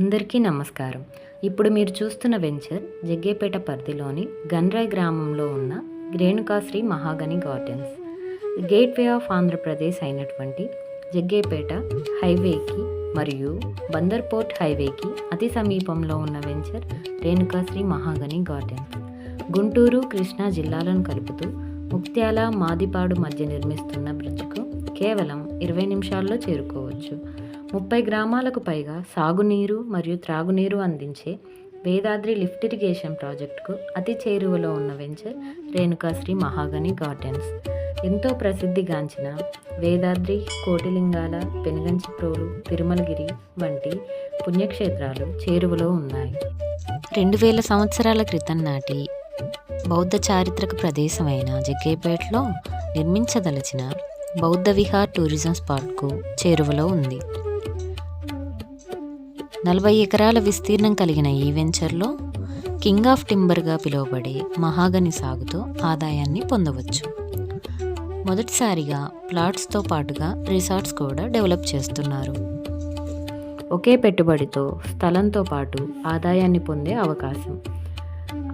అందరికీ నమస్కారం. ఇప్పుడు మీరు చూస్తున్న వెంచర్ జగ్గేపేట పరిధిలోని గన్రాయ్ గ్రామంలో ఉన్న Renukasri Mahagani gardens. Gateway of Andhra Pradesh అయినటువంటి జగ్గేపేట హైవేకి మరియు బందర్పోర్ట్ హైవేకి అతి సమీపంలో ఉన్న వెంచర్ రేణుకాశ్రీ మహాగని గార్డెన్స్. గుంటూరు కృష్ణా జిల్లాలను కలుపుతూ ముక్త్యాల మాదిపాడు మధ్య నిర్మిస్తున్న బ్రిడ్జ్కు కేవలం ఇరవై నిమిషాల్లో చేరుకోవచ్చు. ముప్పై గ్రామాలకు పైగా సాగునీరు మరియు త్రాగునీరు అందించే వేదాద్రి లిఫ్ట్ ఇరిగేషన్ ప్రాజెక్టుకు అతి చేరువలో ఉన్న వెంచర్ రేణుకాశ్రీ మహాగని గార్డెన్స్. ఎంతో ప్రసిద్ధిగాంచిన వేదాద్రి కోటిలింగాల పెనుగంచిప్రోలు తిరుమలగిరి వంటి పుణ్యక్షేత్రాలు చేరువలో ఉన్నాయి. రెండు వేల సంవత్సరాల క్రితం నాటి బౌద్ధ చారిత్రక ప్రదేశమైన జగ్గేపేటలో నిర్మించదలచిన బౌద్ధ విహార్ టూరిజం స్పాట్కు చేరువలో ఉంది. నలభై ఎకరాల విస్తీర్ణం కలిగిన ఈ వెంచర్లో కింగ్ ఆఫ్ టింబర్గా పిలువబడే మహాగని సాగుతో ఆదాయాన్ని పొందవచ్చు. మొదటిసారిగా ప్లాట్స్తో పాటుగా రిసార్ట్స్ కూడా డెవలప్ చేస్తున్నారు. ఒకే పెట్టుబడితో స్థలంతో పాటు ఆదాయాన్ని పొందే అవకాశం.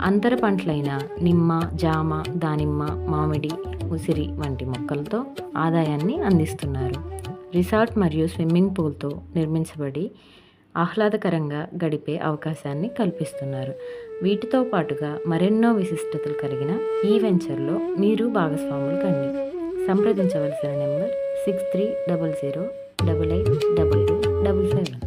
అంతర పంటలైన నిమ్మ జామ దానిమ్మ మామిడి ఉసిరి వంటి మొక్కలతో ఆదాయాన్ని అందిస్తున్నారు. రిసార్ట్ మరియు స్విమ్మింగ్ పూల్తో నిర్మించబడి ఆహ్లాదకరంగా గడిపే అవకాశాన్ని కల్పిస్తున్నారు. వీటితో పాటుగా మరెన్నో విశిష్టతలు కలిగిన ఈ వెంచర్లో మీరు భాగస్వాములు కండి. సంప్రదించవలసిన number six three double zero double eight double two double seven.